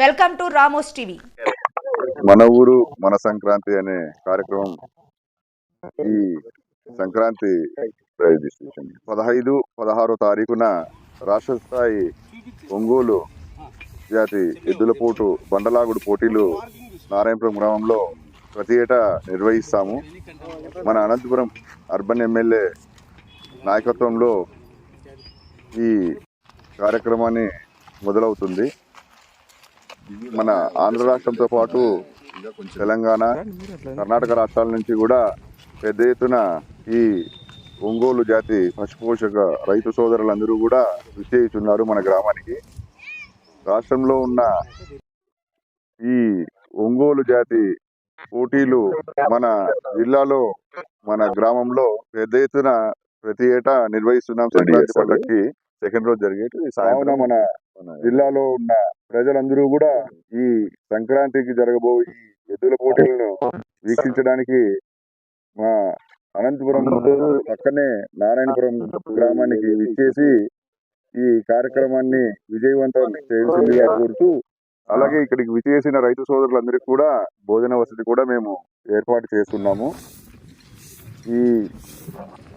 Welcome to Ramos TV. మన ఊరు మన సంక్రాంతి అనే కార్యక్రమం ఈ సంక్రాంతి ప్రైజ్ పదహైదు పదహారో తారీఖున రాష్ట్ర స్థాయి ఒంగోలు జాతి ఎద్దుల పోటు బండలాగుడు పోటీలు నారాయణపురం గ్రామంలో ప్రతి ఏటా నిర్వహిస్తాము. మన అనంతపురం అర్బన్ ఎమ్మెల్యే నాయకత్వంలో ఈ కార్యక్రమాన్ని మొదలవుతుంది. మన ఆంధ్ర రాష్ట్రంతో పాటు తెలంగాణ కర్ణాటక రాష్ట్రాల నుంచి కూడా పెద్ద ఎత్తున ఈ ఒంగోలు జాతి పశుపోషక రైతు సోదరులందరూ కూడా విచ్చేయుచున్నారు మన గ్రామానికి. రాష్ట్రంలో ఉన్న ఈ ఒంగోలు జాతి పోటీలు మన జిల్లాలో మన గ్రామంలో పెద్ద ఎత్తున ప్రతి ఏటా నిర్వహిస్తున్నాం. సంక్రాంతి పండుగకి సెకండ్ రోజు జరిగేది సాయంత్రం మన జిల్లాలో ఉన్న ప్రజలందరూ కూడా ఈ సంక్రాంతికి జరగబో ఈ ఎద్దుల పోటీలను వీక్షించడానికి మా అనంతపురం పక్కనే నారాయణపురం గ్రామానికి విచ్చేసి ఈ కార్యక్రమాన్ని విజయవంతం చేయాల్సిందిగా కోరుతూ అలాగే ఇక్కడికి విచ్చేసిన రైతు సోదరులందరికీ కూడా భోజన వసతి కూడా మేము ఏర్పాటు చేస్తున్నాము. ఈ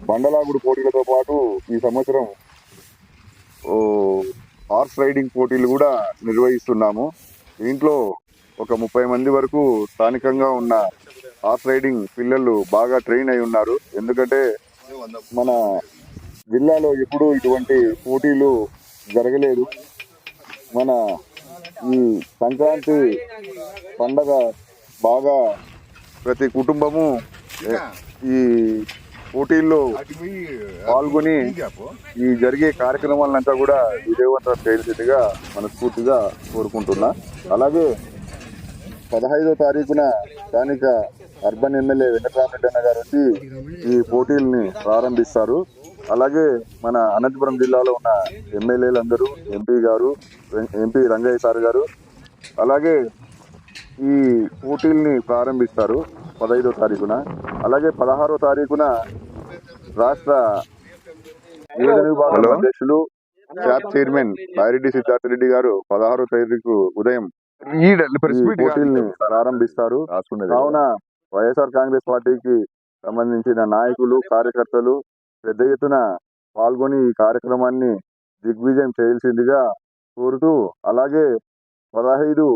బండలాగుడు పోటీలతో పాటు ఈ సంవత్సరం ఓ హార్స్ రైడింగ్ పోటీలు కూడా నిర్వహిస్తున్నాము. దీంట్లో ఒక ముప్పై మంది వరకు స్థానికంగా ఉన్న హార్స్ రైడింగ్ పిల్లలు బాగా ట్రైన్ అయి ఉన్నారు. ఎందుకంటే మన జిల్లాలో ఎప్పుడూ ఇటువంటి పోటీలు జరగలేదు. మన ఈ సంక్రాంతి పండగ బాగా ప్రతి కుటుంబము ఈ పోటీల్లో పాల్గొని ఈ జరిగే కార్యక్రమాలంతా కూడా విజయవంతం చేయాల్సిందిగా మనస్ఫూర్తిగా కోరుకుంటున్నా. అలాగే పదహైదో తారీఖున స్థానిక అర్బన్ ఎమ్మెల్యే వెంకటరామరెడ్డి అన్న గారు వచ్చి ఈ పోటీల్ని ప్రారంభిస్తారు. అలాగే మన అనంతపురం జిల్లాలో ఉన్న ఎమ్మెల్యేలందరూ ఎంపీ గారు ఎంపీ రంగయ్య సార్ గారు అలాగే ఈ పోటీల్ని ప్రారంభిస్తారు పదహైదో తారీఖున. అలాగే పదహారో తారీఖున రాష్ట్ర నియోజక విభాగం అధ్యక్షులు క్యాప్ చైర్మన్ బాయిరెడ్డి సిద్ధార్థ రెడ్డి గారు పదహారో తారీఖు ఉదయం పోటీల్ని ప్రారంభిస్తారు. కావున వైఎస్ఆర్ కాంగ్రెస్ పార్టీకి సంబంధించిన నాయకులు కార్యకర్తలు పెద్ద ఎత్తున పాల్గొని ఈ కార్యక్రమాన్ని దిగ్విజయం చేయాల్సిందిగా కోరుతూ అలాగే పదహైదు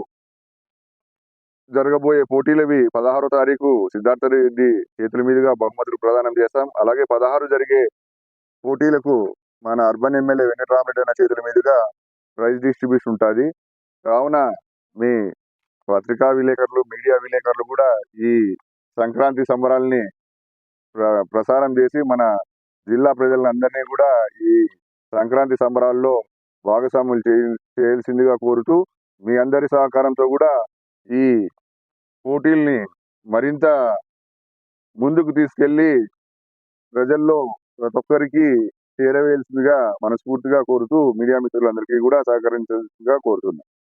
జరగబోయే పోటీలవి పదహారో తారీఖు సిద్ధార్థ రెడ్డి చేతుల మీదుగా బహుమతులు ప్రదానం చేస్తాం. అలాగే పదహారు జరిగే పోటీలకు మన అర్బన్ ఎమ్మెల్యే వెంకటరామరెడ్డి అన్న చేతుల మీదుగా ప్రైజ్ డిస్ట్రిబ్యూషన్ ఉంటుంది. కావున మీ పత్రికా విలేకరులు మీడియా విలేకరులు కూడా ఈ సంక్రాంతి సంబరాల్ని ప్ర- ప్రసారం చేసి మన జిల్లా ప్రజలందరినీ కూడా ఈ సంక్రాంతి సంబరాల్లో భాగస్వాములు చేయ- చేయాల్సిందిగా కోరుతూ మీ అందరి సహకారంతో కూడా ఈ పోటీల్ని మరింత ముందుకు తీసుకెళ్ళి ప్రజల్లో ప్రతి ఒక్కరికి చేరవేయాల్సిందిగా మనస్ఫూర్తిగా కోరుతూ మీడియా మిత్రులందరికీ కూడా సహకరించాల్సిందిగా కోరుతున్నాను.